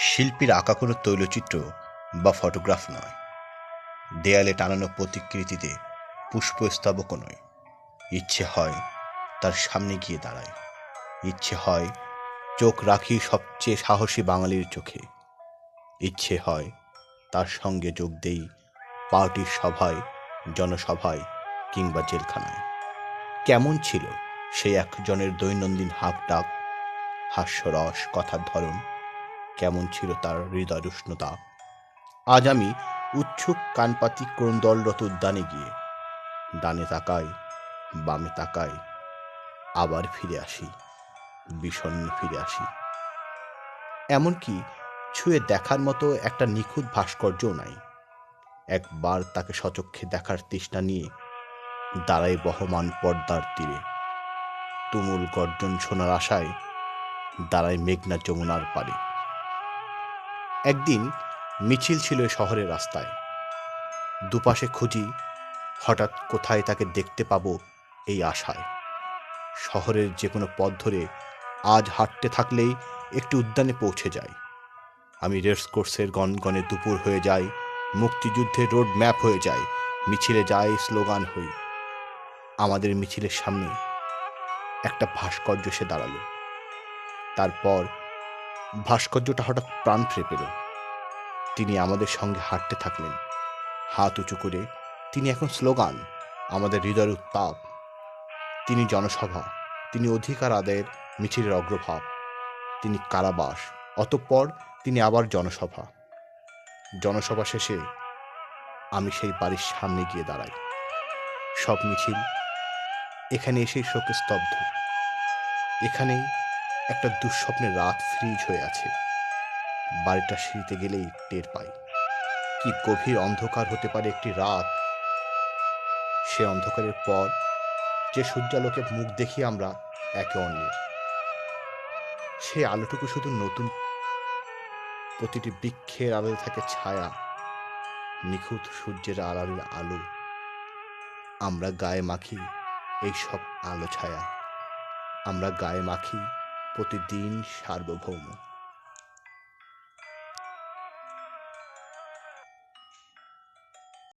শিল্পীর আঁকা কোনো তৈলচিত্র বা ফটোগ্রাফ নয়। দেয়ালে টানানো প্রতিকৃতিতে পুষ্পস্তবকও নয়। ইচ্ছে হয় তার সামনে গিয়ে দাঁড়ায়। ইচ্ছে হয় চোখ রাখি সবচেয়ে সাহসী বাঙালির চোখে। ইচ্ছে হয় তার সঙ্গে যোগ দেই পার্টির সভায়, জনসভায় কিংবা জেলখানায়। কেমন ছিল সেই একজনের দৈনন্দিন হাঁক ডাক হাস্যরস কথার ধরন? কেমন ছিল তার হৃদয় উষ্ণতা। আজ আমি উৎসুক কানপাতি ক্রন্দলরত উদ্যানে গিয়ে ডানে তাকাই, বামে তাকাই, আবার ফিরে আসি বিষণ্ণ ফিরে আসি। এমনকি ছুঁয়ে দেখার মতো একটা নিখুঁত ভাস্কর্যও নাই। একবার তাকে সচক্ষে দেখার তৃষ্ণা নিয়ে দাঁড়াই বহমান পর্দার তীরে। তুমুল গর্জন শোনার আশায় দাঁড়ায় মেঘনা যমুনার পারে একদিন মিছিল ছিল শহরের রাস্তায়। দুপাশে খুঁজি, হঠাৎ কোথায় তাকে দেখতে পাবো এই আশায়। শহরের যে কোনো পথ ধরে আজ হাঁটতে থাকলেই একটি উদ্যানে পৌঁছে যাই। আমি রেস কোর্সের গনগনে দুপুর হয়ে যায় মুক্তিযুদ্ধের রোড ম্যাপ হয়ে যায় মিছিলে যাই স্লোগান হই। আমাদের মিছিলের সামনে একটা ভাস্কর্য সে দাঁড়াল। তারপর ভাস্কর্যটা হঠাৎ প্রাণ ফিরে পেল। তিনি আমাদের সঙ্গে হাঁটতে থাকলেন। হাত উঁচু করে তিনি এখন স্লোগান, আমাদের হৃদয়ের উত্তাপ। তিনি জনসভা, তিনি অধিকার আদায়ের মিছিলের অগ্রভাব তিনি কারাবাস, অতঃপর তিনি আবার জনসভা। জনসভা শেষে আমি সেই বাড়ির সামনে গিয়ে দাঁড়াই। সব মিছিল এখানে এসেই শোকে স্তব্ধ। এখানেই একটা দুঃস্বপ্নের রাত ফ্রিজ হয়ে আছে। বাড়িটা সিঁড়িতে গেলেই টের পাই। কি গভীর অন্ধকার হতে পারে একটি রাত। সে অন্ধকারের পর যে সূর্যালোকে মুখ দেখি আমরা, একে অন্যের। সে আলোটুকু শুধু নতুন। প্রতিটি বৃক্ষের আলোয় থাকে ছায়া, নিখুঁত সূর্যের আড়ালের আলো। আমরা গায়ে মাখি এই সব আলো ছায়া। আমরা গায়ে মাখি প্রতিদিন সার্বভৌম।